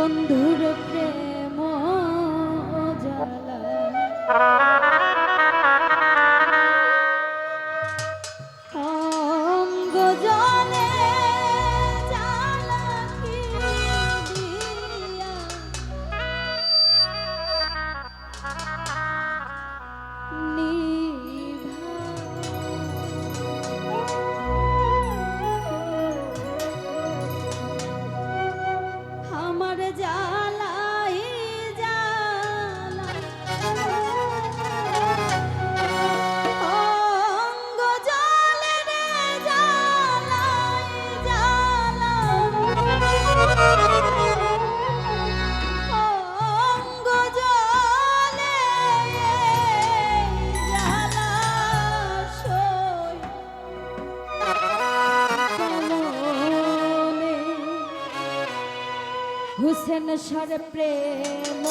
বন্ধু হুসেন সর প্রেম